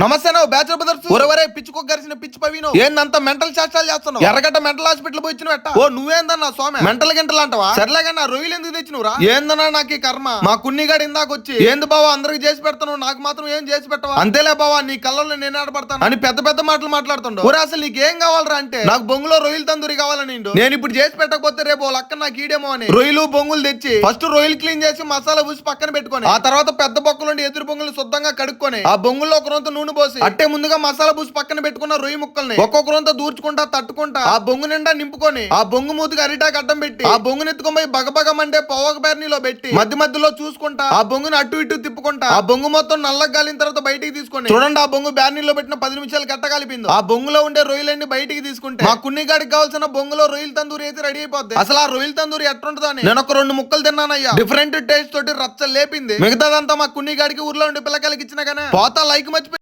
నమస్తే నువ్వు bachelor brothers. ఒరవరే పిచ్చుకో గరిసిన పిచ్చి పవిను. ఏందంత మెంటల్ శాస్త్రాలు చేస్తున్నావు? ఎర్రగడ్డ మెంటల్ హాస్పిటల్ పోయి ఇచ్చిన ఓ నువ్వేందన్నా స్వామి మెంటల్ గంటలు అంటావా? సర్లేగా నా రొయ్యలు ఎందుకు తెచ్చినవురా? ఏందన్నా నాకు ఈ కర్మ? మా కున్నిగాడు ఇందాక వచ్చి ఏంది బావా అందరికి చేసి పెడతాను నాకు మాత్రం ఏం చేసి పెట్టవా? అంతేలే బావా నీ కళ్ళలో నేను ఆడపడతాను అని పెద్ద పెద్ద మాటలు మాట్లాడుతుండవు ఒరే అసలు నీకేం కావాలరా అంటే? నాకు బొంగులో రొయ్యలు తందూరి కావాలని. నేను ఇప్పుడు చేసి పెట్టకపోతే రేపు లక్క నాకు ఈడేమో అని. రొయ్యలు బొంగులు తెచ్చి ఫస్ట్ రొయ్యలు క్లీన్ చేసి మసాలా పూసి పక్కన పెట్టుకొని ఆ తర్వాత పెద్ద బొక్కలుండి ఎదురు బొంగులు శుద్ధంగా కడుక్కొని ఆ బొంగుల్లో ఒక రొంత నూనె పోసి అట్టే ముందుగా మసాలా పూసి పక్కన పెట్టుకున్న రొయ్యి ముక్కల్ని ఒక్కొక్క రొంత దూర్చుకుంటా తట్టుకుంటా. ఆ బొంగు నిండా నింపుకొని ఆ బొంగు మూతికి అరిటాకు అడ్డం పెట్టి ఆ బొంగుని ఎత్తుకొని బగబగమంటే పొవక బెర్నీలో పెట్టి మధ్య మధ్యలో చూసుకుంటా. ఆ బొంగుని అటు ఇటు తిప్పుకుంటా. ఆ బొంగు మొత్తం నల్లగా గాలిన తర్వాత బయటికి తీసుకొని చూడండి ఆ బొంగు బ్యార్నీలో పెట్టిన పది నిమిషాలు గట్ట కలిపింది ఆ బొంగులో ఉండే రొయ్యలన్నీ బయటికి తీసుకుంటే మా కున్నిగాడికి కావాల్సిన బొంగులో రొయ్యల తందూరి అయితే రెడీ అయిపోద్ది. అసలు ఆ రొయ్యల తందూరి ఎట్లుంటుందని నేను ఒక రెండు ముక్కలు తిన్నానయ్యా. డిఫరెంట్ టేస్ట్ తోటి రచ్చ లేపింది. మిగతాదంతా మా కున్నిగాడికి ఊర్లో ఉండే పిల్లకాయలకి ఇచ్చిన కానీ పోతా లైక్ మర్చిపోయి